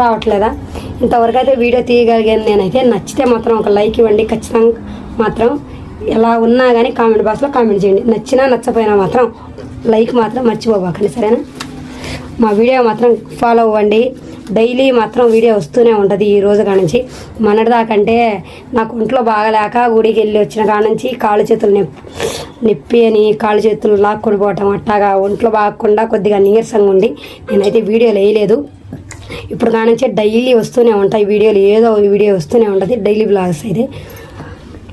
రావట్లేదా? ఇంతవరకు అయితే వీడియో తీయగలిగాను నేనైతే. నచ్చితే మాత్రం ఒక లైక్ ఇవ్వండి. ఖచ్చితంగా మాత్రం ఎలా ఉన్నా కానీ కామెంట్ బాక్స్లో కామెంట్ చేయండి. నచ్చినా నచ్చపోయినా మాత్రం లైక్ మాత్రం మర్చిపోబాకండి. సరేనా? మా వీడియో మాత్రం ఫాలో అవ్వండి. డైలీ మాత్రం వీడియో వస్తూనే ఉంటుంది ఈ రోజు కాడ నుంచి మొన్నటిదాకంటే నాకు ఒంట్లో బాగలేక గుడికి వెళ్ళి వచ్చిన కాడ నుంచి కాళ్ళు చేతులు నొప్పి నొప్పి అని కాళ్ళు చేతులు లాక్కొని పోవటం అట్టాగా ఒంట్లో బాగకుండా కొద్దిగా నీరసంగా ఉండి నేనైతే వీడియోలు వేయలేదు ఇప్పుడు దాని నుంచి డైలీ వస్తూనే ఉంటాయి వీడియోలు ఏదో వీడియో వస్తూనే ఉంటుంది డైలీ బ్లాగ్స్ అయితే.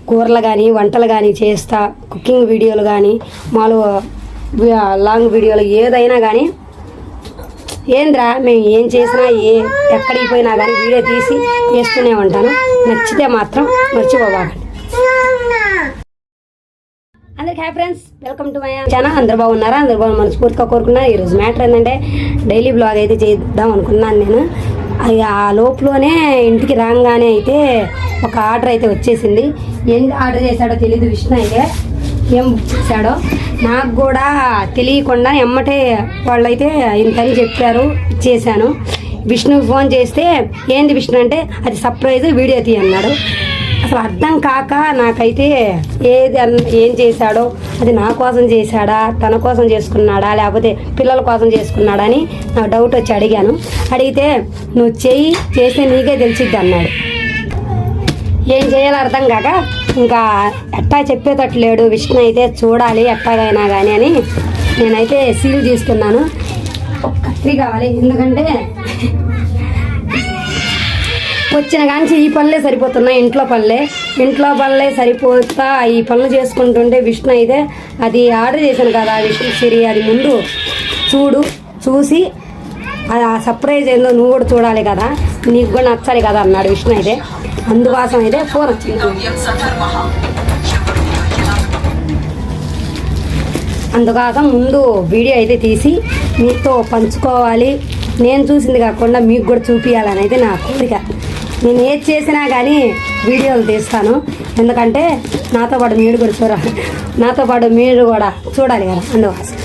కూరలు కానీ వంటలు కానీ చేస్తా కుకింగ్ వీడియోలు కానీ మామూలుగా లాంగ్ వీడియోలు ఏదైనా కానీ ఏంద్రా మేము ఏం చేసినా ఏ ఎక్కడికి పోయినా కానీ వీడియో తీసి వేస్తూనే ఉంటాను. నచ్చితే మాత్రం మర్చిపోబాకండి. అందరికి happy friends welcome to my channel. అందరు బాగున్నారా? అందరు బాగున్నారు మనస్ఫూర్తిగా కోరుకున్నా. ఈరోజు మ్యాటర్ ఏంటంటే డైలీ బ్లాగ్ అయితే చేద్దాం అనుకున్నాను నేను. అది ఆ లోపులోనే ఇంటికి రాగానే అయితే ఒక ఆర్డర్ అయితే వచ్చేసింది. ఏం ఆర్డర్ చేశాడో తెలియదు విష్ణు అయితే. ఏం చేశాడో నాకు కూడా తెలియకుండా ఎమ్మటే వాళ్ళైతే ఇంతని చెప్పారు ఇచ్చేసాను విష్ణుకి ఫోన్ చేస్తే ఏంది విష్ణు అంటే అది సర్ప్రైజ్ వీడియో తీ అన్నాడు అసలు అర్థం కాక నాకైతే ఏది ఏం చేశాడో అది నా కోసం చేశాడా తన కోసం చేసుకున్నాడా లేకపోతే పిల్లల కోసం చేసుకున్నాడా అని నాకు డౌట్ వచ్చి అడిగాను. అడిగితే నువ్వు చెయ్యి చేస్తే నీకే తెలిసిద్ది అన్నాడు. ఏం చేయాలో అర్థం కాక ఇంకా ఎట్టా చెప్పేటట్టు లేడు. విష్ణు అయితే చూడాలి ఎట్టాగైనా కానీ అని నేనైతే సీల్ తీసుకున్నాను కత్తి కావాలి ఎందుకంటే వచ్చిన కానీ ఈ పనులే సరిపోతున్నాయి. ఇంట్లో పనులే. ఇంట్లో పనులే సరిపోతా ఈ పనులు చేసుకుంటుంటే విష్ణు అయితే అది ఆర్డర్ చేశాను కదా విష్ణు సిరి అది ముందు. చూడు చూసి అది ఆ సర్ప్రైజ్ ఏందో నువ్వు కూడా చూడాలి కదా. నీకు కూడా నచ్చాలి కదా అన్నాడు విష్ణు అయితే. అందుకోసం అయితే ఫోన్ వచ్చింది. అందుకోసం ముందు వీడియో అయితే తీసి మీతో పంచుకోవాలి. నేను చూసింది కాకుండా మీకు కూడా చూపించాలని అయితే నా కోరిక. నేను ఏది చేసినా కానీ వీడియోలు తీస్తాను. ఎందుకంటే నాతో పాటు మీరు కూడా చూడాలి నాతో పాటు మీరు కూడా చూడాలి కదా అందుకోసం.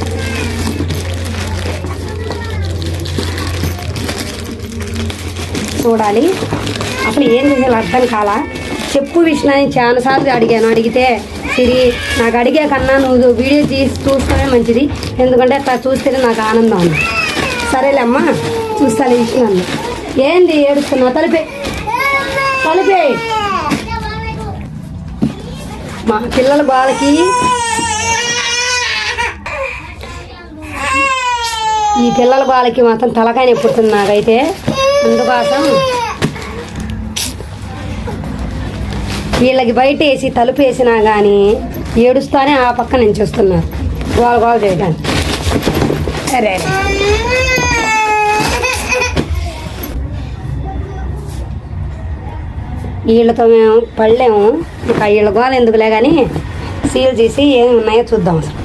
చూడాలి. అసలు ఏం చేయాలో అర్థం కాలా. చెప్పు విషయాన్ని చాలాసార్లు అడిగాను. అడిగితే సిరి నాకు అడిగే కన్నా నువ్వు వీడియో తీసి చూస్తేనే మంచిది. ఎందుకంటే అట్లా చూస్తేనే నాకు ఆనందం ఉంది సరేలేమ్మా చూస్తాను విషయం ఏంది ఏడుస్తున్నా తలిపే కలిపే మా పిల్లల బాలకి ఈ పిల్లల బాలకి మాత్రం తలకాయ నొప్పుడుతుంది నాకైతే. అందుకోసం వీళ్ళకి బయట వేసి తలుపు వేసినా కానీ ఏడుస్తానే ఆ పక్క నుంచి వస్తున్నారు. గోల గోల చేయడానికి సరే. వీళ్ళతో మేము పడలేము. ఇంకా వీళ్ళ గోల ఎందుకులే కానీ సీల్ చేసి ఏమి ఉన్నాయో చూద్దాం. అసలు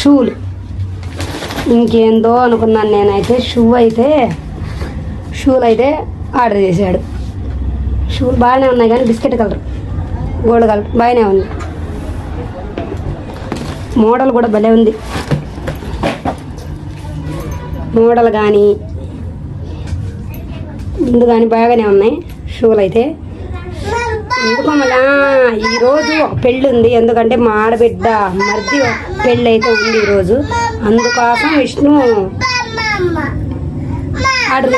షూలు. ఇంకేందో అనుకున్నాను నేనైతే. షూ అయితే షూలు అయితే ఆర్డర్ చేశాడు. షూలు బాగానే ఉన్నాయి కానీ బిస్కెట్ కలర్ గోల్డ్ కలర్ బాగానే ఉంది. మోడల్ కూడా భలే ఉంది. మోడల్ కానీ ముందు కానీ బాగానే ఉన్నాయి షూలు అయితే. ఎందుకో మళ్ళా ఈరోజు ఒక పెళ్ళి ఉంది. ఎందుకంటే మా ఆడబిడ్డ మరిది పెళ్ళి అయితే ఉంది ఈరోజు. అందుకోసం విష్ణు ఆర్డర్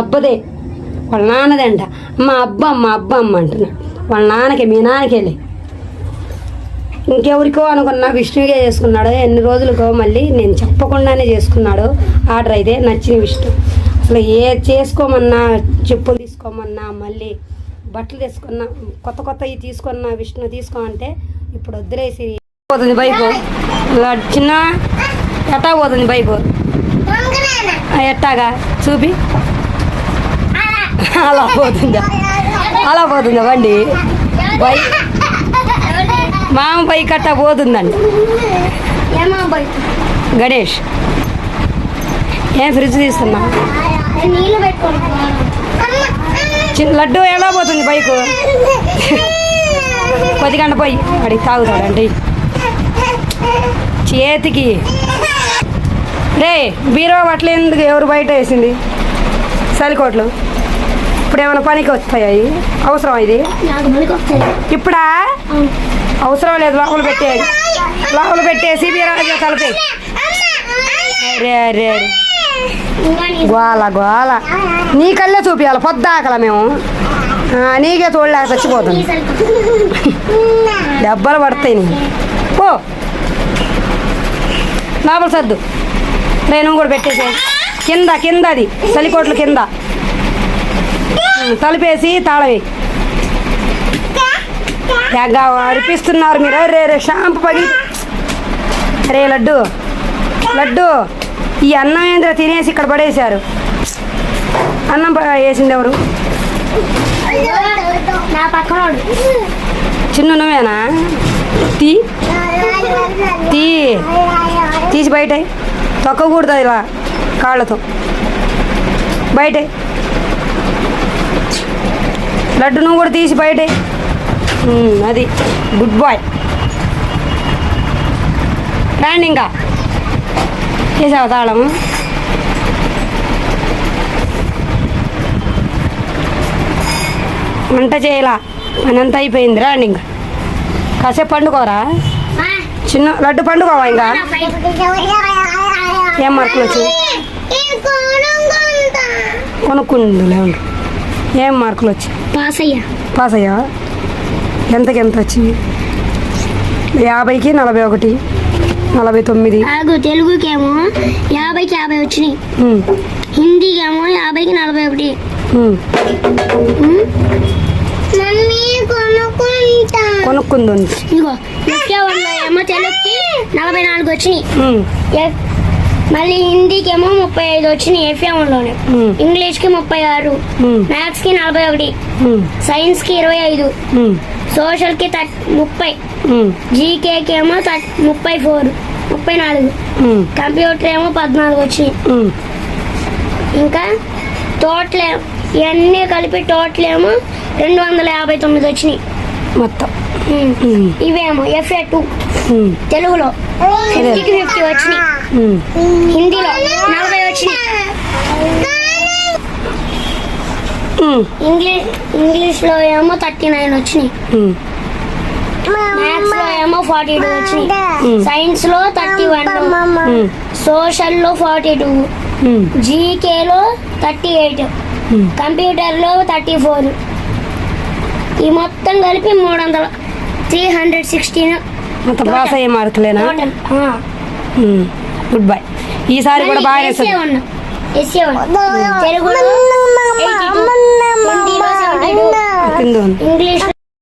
అబ్బదే. వాళ్ళ నాన్నదంట. మా అబ్బ మా అబ్బ అమ్మ అంటున్నాడు. వాళ్ళ నాన్నకి మీ నాన్నకెళ్ళి ఇంకెవరికో అనుకున్నా విష్ణువుగా చేసుకున్నాడు ఎన్ని రోజులకో మళ్ళీ నేను చెప్పకుండానే చేసుకున్నాడు ఆర్డర్ అయితే నచ్చిన విష్ణు. అసలు ఏ చేసుకోమన్నా చెప్పులు తీసుకోమన్నా మళ్ళీ బట్టలు తీసుకున్నా కొత్త కొత్తవి తీసుకున్నా విష్ణు తీసుకోమంటే ఇప్పుడు వదిలేసి పోతుంది బైకు ఇలా చిన్న ఎట్టా పోతుంది బైకు ఆ, ఎట్టాగా? చూపి. అలా. పోతుందా? అలా పోతుందా బండి? బైక్ మామ బైక్ అట్టా పోతుందండి గణేష్ ఏం ఫ్రిడ్జ్ తీస్తున్నా? చిన్న లడ్డు ఎలా పోతుంది బైకు? కొద్దిగంట పోయి అడిగి తాగుతాడంటే చేతికి. రే బీరో బట్టలు ఎందుకు ఎవరు బయట వేసింది? సలికోట్లు. ఇప్పుడు ఏమైనా పనికి వస్తాయి అవసరం ఇది? ఇప్పుడా? అవసరం లేదు లోపల పెట్టేది లోపల పెట్టేసి బీరాజు కలిపి రే రే నీ గోల గోల. నీ కళ్ళే చూపించాలి పొద్దాకల మేము. నీకే చూడలేక చచ్చిపోతుంది దెబ్బలు పడతాయి నీ పో. లోపల సర్దు. నేను కూడా పెట్టేసే కింద కింద అది చలికోట్లు కింద తలిపేసి తలుపేసి తాళవి తెగ అరిపిస్తున్నారు మీరు. రే రే షాంపు పగి రే లడ్డు. లడ్డు. ఈ అన్నం ఏంద్ర తినేసి ఇక్కడ పడేశారు? అన్నం వేసింది ఎవరు? చిన్న నువ్వేనా? తీ. తీ. తీసి బయట. తొక్కకూడదు ఇలా కాళ్ళతో. బయట. లడ్డు నువ్వు కూడా తీసి బయట. అది. గుడ్ బాయ్ రండి ఇంకా. చేసావా తాళము? వంట చేయలా? పనంతా అయిపోయింది రండి ఇంకా. కాసేపు పండుకోరా? చిన్న లడ్డు పండుకోవా ఇంకా? ఏం మార్కులు వచ్చి కొనుక్కుందులే ఉండు. ఏం మార్కులు వచ్చి పాస్ అయ్యా పాస్ అయ్యా ఎంతకి ఎంత వచ్చి యాభైకి నలభై ఒకటి నలభై తొమ్మిది నాకు తెలుగుకేమో యాభైకి యాభై వచ్చినాయి హిందీకేమో యాభైకి నలభై ఒకటి కొనుక్కుంది. ఇగో ఏమో తెలుగుకి నలభై నాలుగు వచ్చినాయి మళ్ళీ హిందీకేమో ముప్పై ఐదు వచ్చినాయి ఎఫ్ఏ వన్లోనే ఉమ్, ఇంగ్లీష్కి ముప్పై ఆరు. ఉమ్, మ్యాథ్స్కి నలభై ఒకటి. ఉమ్, సైన్స్కి ఇరవై ఐదు. సోషల్కి థర్ట్ ముప్పై. జీకేకి ఏమో ముప్పై ఫోర్ ముప్పై నాలుగు. కంప్యూటర్ ఏమో పద్నాలుగు వచ్చినాయి. ఇంకా టోటల్ ఇవన్నీ కలిపి టోటల్ ఏమో రెండు వందల యాభై తొమ్మిది వచ్చినాయి. మొత్తం. ఇవేమో ఎఫ్ఏ టూ. తెలుగులో. ఫిఫ్టీకి ఫిఫ్టీ వచ్చినాయి. హిందీలో నలభై వచ్చినాయి. ఇంగ్లీష్ ఇంగ్లీష్లో ఏమో థర్టీ నైన్ వచ్చినాయి. మ్యాథ్స్లో ఏమో ఫార్టీ టూ వచ్చినాయి. సైన్స్లో థర్టీ వన్. సోషల్లో ఫార్టీ టూ. జీకేలో థర్టీ ఎయిట్. కంప్యూటర్లో థర్టీ ఫోర్. ఈ మొత్తం కలిపి మూడు వందల త్రీ హండ్రెడ్ సిక్స్టీన్. అంత పాస్ అయ్యే మార్కులేనా గుడ్ బాయ్ ఈసారి కూడా బాగా వేస్తుంది ఇంగ్లీష్